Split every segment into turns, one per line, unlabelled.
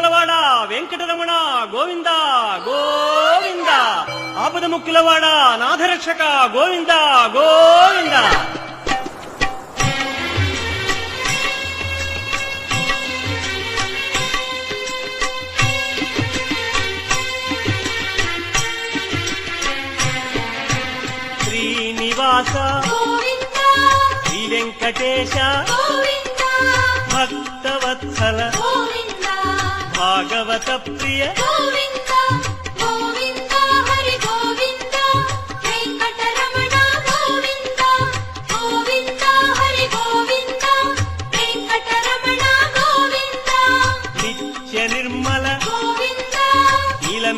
ముక్కులవాడ వెంకటరమణ గోవింద గోవింద. ఆపద ముక్కులవాడ నాథరక్షక గోవింద గోవింద. శ్రీనివాస శ్రీ వెంకటేశ భక్తవత్సల.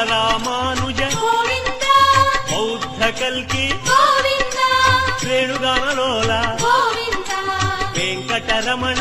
ಬಾಲರಾಮಾನುಜ
ಬೌದ್ಧ
ಕಲ್ಕಿ
ರೇಣುಗಾನಲೋಲ
ವೆಂಕಟರಮಣ